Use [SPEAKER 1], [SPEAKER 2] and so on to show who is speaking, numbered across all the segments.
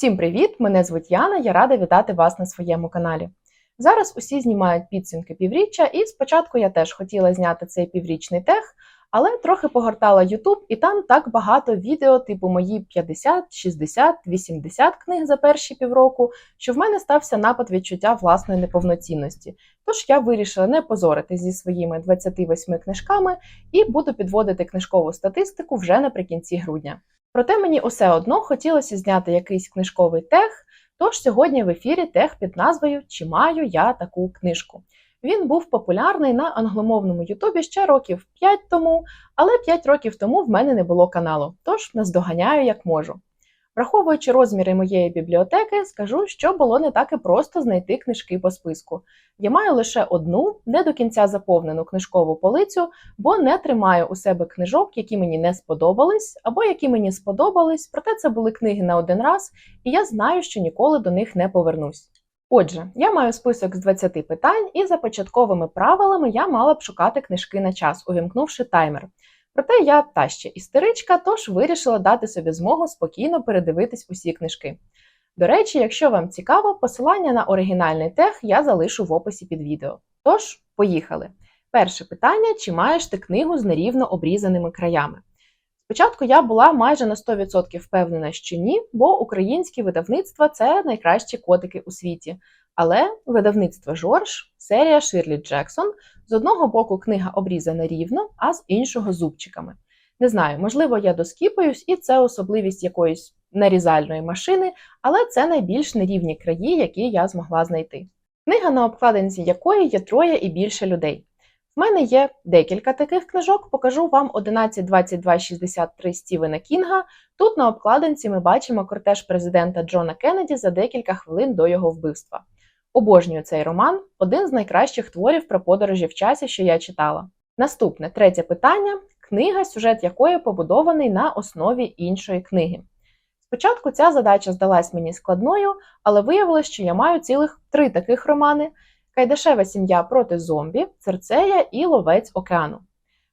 [SPEAKER 1] Всім привіт! Мене звуть Яна. Я рада вітати вас на своєму каналі. Зараз усі знімають підсумки півріччя, і спочатку я теж хотіла зняти цей піврічний тех, але трохи погортала YouTube, і там так багато відео, типу мої 50, 60, 80 книг за перші півроку, що в мене стався напад відчуття власної неповноцінності. Тож я вирішила не позоритись зі своїми 28 книжками і буду підводити книжкову статистику вже наприкінці грудня. Проте мені усе одно хотілося зняти якийсь книжковий тех, тож сьогодні в ефірі тех під назвою Чи маю я таку книжку. Він був популярний на англомовному Ютубі ще років 5 тому, але 5 років тому в мене не було каналу, тож наздоганяю як можу. Враховуючи розміри моєї бібліотеки, скажу, що було не так і просто знайти книжки по списку. Я маю лише одну, не до кінця заповнену книжкову полицю, бо не тримаю у себе книжок, які мені не сподобались, або які мені сподобались, проте це були книги на один раз, і я знаю, що ніколи до них не повернусь. Отже, я маю список з 20 питань, і за початковими правилами я мала б шукати книжки на час, увімкнувши таймер. Проте я та ще істеричка, тож вирішила дати собі змогу спокійно передивитись усі книжки. До речі, якщо вам цікаво, посилання на оригінальний тех я залишу в описі під відео. Тож, поїхали. Перше питання: чи маєш ти книгу з нерівно обрізаними краями? Спочатку я була майже на 100% впевнена, що ні, бо українські видавництва це найкращі котики у світі. Але видавництво Жорж, серія Ширлі Джексон, з одного боку книга обрізана рівно, а з іншого зубчиками. Не знаю, можливо, я доскіпаюсь, і це особливість якоїсь нарізальної машини, але це найбільш нерівні краї, які я змогла знайти. Книга, на обкладинці якої є троє і більше людей. В мене є декілька таких книжок, покажу вам 11.22.63 Стівена Кінга. Тут на обкладинці ми бачимо кортеж президента Джона Кеннеді за декілька хвилин до його вбивства. Обожнюю цей роман один з найкращих творів про подорожі в часі, що я читала. Наступне третє питання книга, сюжет якої побудований на основі іншої книги. Спочатку ця задача здалась мені складною, але виявилось, що я маю цілих три таких романи: Кайдашева сім'я проти зомбі, Церцея і Ловець океану.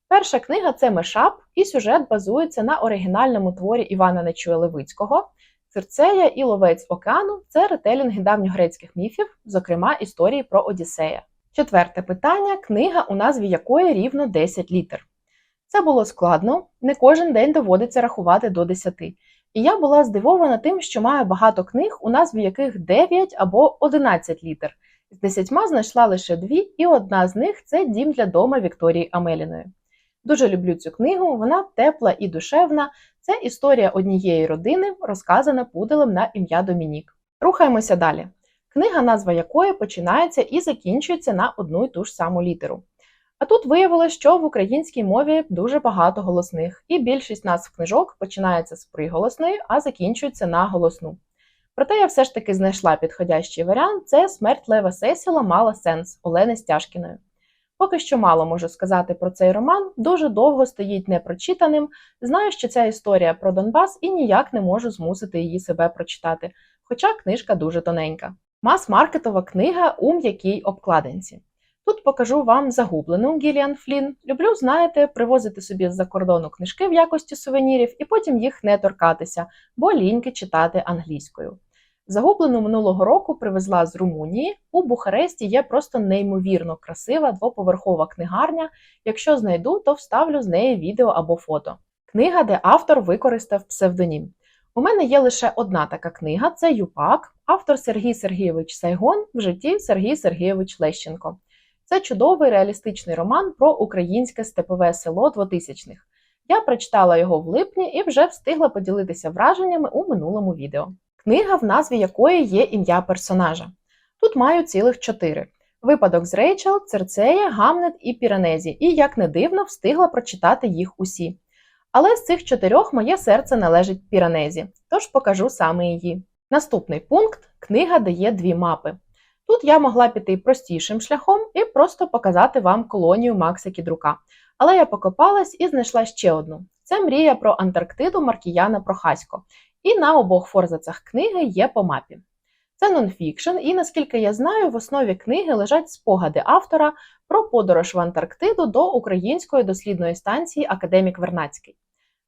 [SPEAKER 1] Перша книга це Мешап, і сюжет базується на оригінальному творі Івана Нечуя Левицького. Цирцея і Ловець океану це ретелінги давньогрецьких міфів, зокрема історії про Одіссея. Четверте питання книга, у назві якої рівно 10 літер. Це було складно, не кожен день доводиться рахувати до 10. І я була здивована тим, що маю багато книг, у назві яких 9 або 11 літер. З 10 знайшла лише дві, і одна з них це дім для дома Вікторії Амеліної. Дуже люблю цю книгу, вона тепла і душевна. Це історія однієї родини, розказана пуделем на ім'я Домінік. Рухаємося далі. Книга, назва якої починається і закінчується на одну й ту ж саму літеру. А тут виявилося, що в українській мові дуже багато голосних, і більшість назв книжок починається з приголосної, а закінчується на голосну. Проте я все ж таки знайшла підходящий варіант це смерть Лева Сесіла мала сенс Олени Стяжкіною. Поки що мало можу сказати про цей роман, дуже довго стоїть непрочитаним. Знаю, що ця історія про Донбас і ніяк не можу змусити її себе прочитати, хоча книжка дуже тоненька. Мас-маркетова книга у м'якій обкладинці. Тут покажу вам загублену Гіліан Флін. Люблю, знаєте, привозити собі з-за кордону книжки в якості сувенірів і потім їх не торкатися, бо ліньки читати англійською. Загублену минулого року привезла з Румунії. У Бухаресті є просто неймовірно красива двоповерхова книгарня. Якщо знайду, то вставлю з неї відео або фото. Книга, де автор використав псевдонім. У мене є лише одна така книга це Юпак, автор Сергій Сергійович Сайгон в житті Сергій Сергійович Лещенко. Це чудовий реалістичний роман про українське степове село 2000-х. Я прочитала його в липні і вже встигла поділитися враженнями у минулому відео. Книга, в назві якої є ім'я персонажа. Тут маю цілих чотири: випадок з Рейчел, Церцея, Гамнет і Піранезі, і, як не дивно, встигла прочитати їх усі. Але з цих чотирьох моє серце належить Піранезі, тож покажу саме її. Наступний пункт книга дає дві мапи. Тут я могла піти простішим шляхом і просто показати вам колонію Макса Кідрука. Але я покопалась і знайшла ще одну: це мрія про Антарктиду Маркіяна Прохасько. І на обох форзацах книги є по мапі. Це нонфікшн, і наскільки я знаю, в основі книги лежать спогади автора про подорож в Антарктиду до української дослідної станції Академік Вернацький.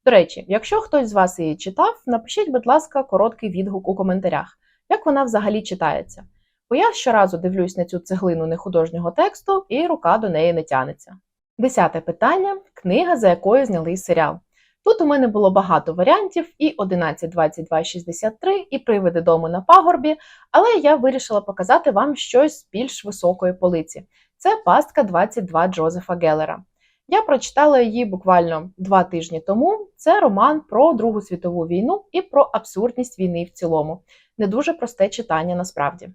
[SPEAKER 1] До речі, якщо хтось з вас її читав, напишіть, будь ласка, короткий відгук у коментарях, як вона взагалі читається. Бо я щоразу дивлюсь на цю цеглину нехудожнього тексту, і рука до неї не тянеться. Десяте питання книга, за якою зняли серіал. Тут у мене було багато варіантів: і 11, 22, 63, і привиди дому на пагорбі, але я вирішила показати вам щось з більш високої полиці. Це пастка 22 Джозефа Геллера. Я прочитала її буквально два тижні тому. Це роман про Другу світову війну і про абсурдність війни в цілому. Не дуже просте читання насправді.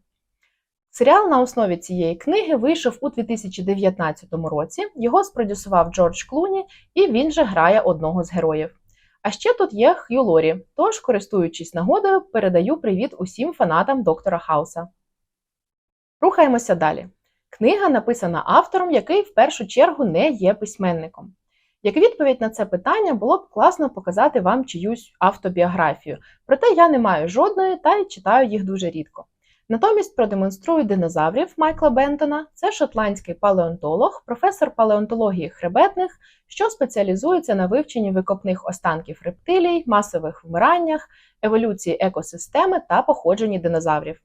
[SPEAKER 1] Серіал на основі цієї книги вийшов у 2019 році. Його спродюсував Джордж Клуні, і він же грає одного з героїв. А ще тут є Х'ю Лорі, тож, користуючись нагодою, передаю привіт усім фанатам доктора Хауса. Рухаємося далі. Книга написана автором, який в першу чергу не є письменником. Як відповідь на це питання було б класно показати вам чиюсь автобіографію, проте я не маю жодної та й читаю їх дуже рідко. Натомість продемонструю динозаврів Майкла Бентона. Це шотландський палеонтолог, професор палеонтології хребетних, що спеціалізується на вивченні викопних останків рептилій, масових вмираннях, еволюції екосистеми та походженні динозаврів.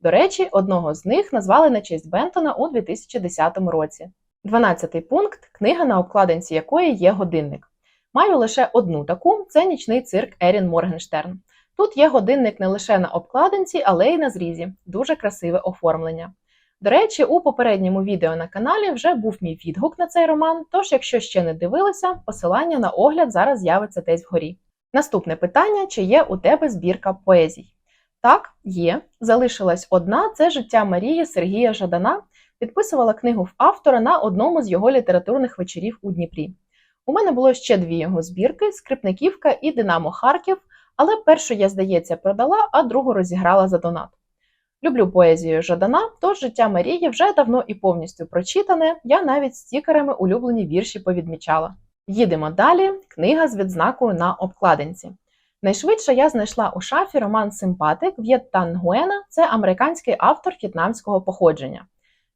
[SPEAKER 1] До речі, одного з них назвали на честь Бентона у 2010 році. Дванадцятий пункт книга, на обкладинці якої є годинник. Маю лише одну таку: це нічний цирк Ерін Моргенштерн. Тут є годинник не лише на обкладинці, але й на зрізі. Дуже красиве оформлення. До речі, у попередньому відео на каналі вже був мій відгук на цей роман, тож, якщо ще не дивилися, посилання на огляд зараз з'явиться десь вгорі. Наступне питання: чи є у тебе збірка поезій? Так, є. Залишилась одна це життя Марії Сергія Жадана. Підписувала книгу в автора на одному з його літературних вечорів у Дніпрі. У мене було ще дві його збірки: Скрипниківка і Динамо Харків, але першу я, здається, продала, а другу розіграла за донат. Люблю поезію Жадана, тож життя Марії вже давно і повністю прочитане. Я навіть стікерами улюблені вірші повідмічала. Їдемо далі. Книга з відзнакою на обкладинці. Найшвидше я знайшла у шафі роман Симпатик В'єт Тан Гуена, це американський автор в'єтнамського походження.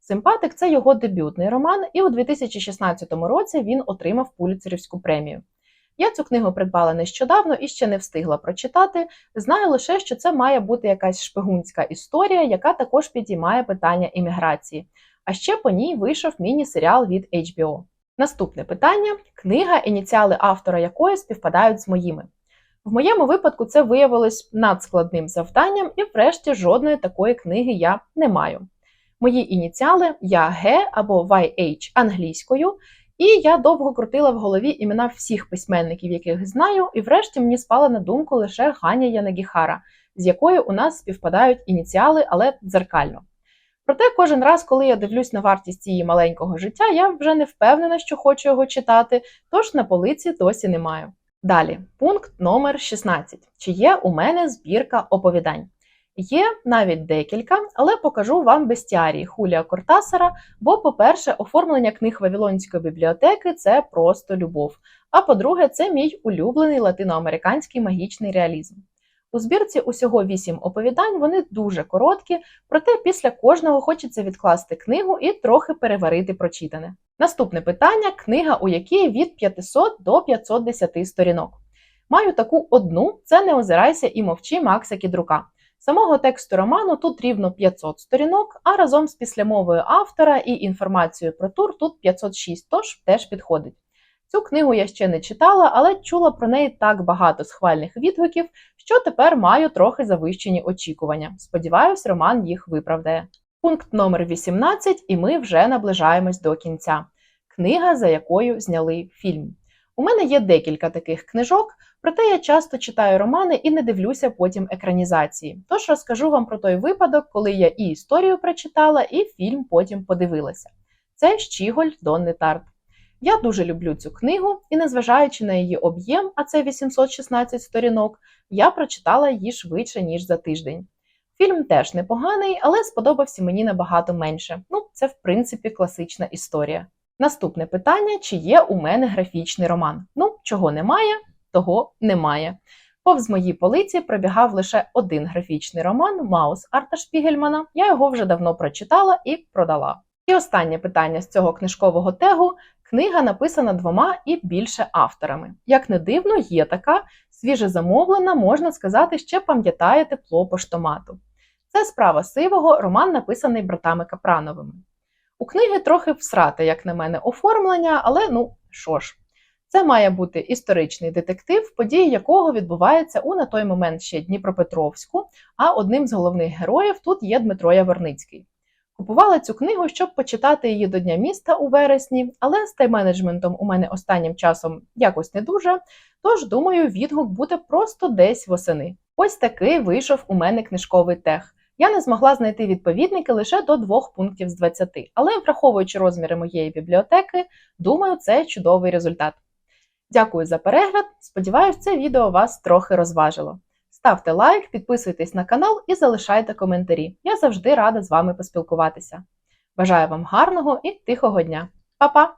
[SPEAKER 1] Симпатик це його дебютний роман, і у 2016 році він отримав Пуліцерівську премію. Я цю книгу придбала нещодавно і ще не встигла прочитати. Знаю лише, що це має бути якась шпигунська історія, яка також підіймає питання імміграції. А ще по ній вийшов міні-серіал від HBO. Наступне питання: книга, ініціали автора якої співпадають з моїми. В моєму випадку це виявилось надскладним завданням, і, врешті, жодної такої книги я не маю. Мої ініціали я Г або YH англійською, і я довго крутила в голові імена всіх письменників, яких знаю, і врешті мені спала на думку лише Ганя Янагіхара, з якою у нас співпадають ініціали, але дзеркально. Проте кожен раз, коли я дивлюсь на вартість її маленького життя, я вже не впевнена, що хочу його читати, тож на полиці досі не маю. Далі, пункт номер 16. Чи є у мене збірка оповідань? Є навіть декілька, але покажу вам бестіарій Хулія Кортасара, бо, по-перше, оформлення книг Вавилонської бібліотеки це просто любов. А по-друге, це мій улюблений латиноамериканський магічний реалізм. У збірці усього вісім оповідань, вони дуже короткі, проте після кожного хочеться відкласти книгу і трохи переварити прочитане. Наступне питання книга, у якій від 500 до 510 сторінок. Маю таку одну: це не озирайся і мовчи Макса Кідрука. Самого тексту роману тут рівно 500 сторінок, а разом з післямовою автора і інформацією про тур тут 506, тож теж підходить. Цю книгу я ще не читала, але чула про неї так багато схвальних відгуків, що тепер маю трохи завищені очікування. Сподіваюсь, роман їх виправдає. Пункт номер 18, і ми вже наближаємось до кінця. Книга, за якою зняли фільм. У мене є декілька таких книжок, проте я часто читаю романи і не дивлюся потім екранізації. Тож розкажу вам про той випадок, коли я і історію прочитала, і фільм потім подивилася. Це Щіголь Донни Тарт. Я дуже люблю цю книгу, і, незважаючи на її об'єм, а це 816 сторінок, я прочитала її швидше, ніж за тиждень. Фільм теж непоганий, але сподобався мені набагато менше. Ну, це, в принципі, класична історія. Наступне питання: чи є у мене графічний роман? Ну, чого немає, того немає. Повз моїй полиці пробігав лише один графічний роман Маус Арта Шпігельмана. Я його вже давно прочитала і продала. І останнє питання з цього книжкового тегу: Книга написана двома і більше авторами. Як не дивно, є така свіже замовлена, можна сказати, ще пам'ятає тепло поштомату. Це справа сивого, роман написаний братами Капрановими. У книги трохи всрате, як на мене, оформлення, але ну що ж. Це має бути історичний детектив, події якого відбуваються у на той момент ще Дніпропетровську, а одним з головних героїв тут є Дмитро Яворницький. Купувала цю книгу, щоб почитати її до Дня міста у вересні, але з тайм-менеджментом у мене останнім часом якось не дуже. Тож, думаю, відгук буде просто десь восени. Ось такий вийшов у мене книжковий тех. Я не змогла знайти відповідники лише до двох пунктів з 20, але враховуючи розміри моєї бібліотеки, думаю, це чудовий результат. Дякую за перегляд. Сподіваюсь, це відео вас трохи розважило. Ставте лайк, підписуйтесь на канал і залишайте коментарі. Я завжди рада з вами поспілкуватися. Бажаю вам гарного і тихого дня. Па-па!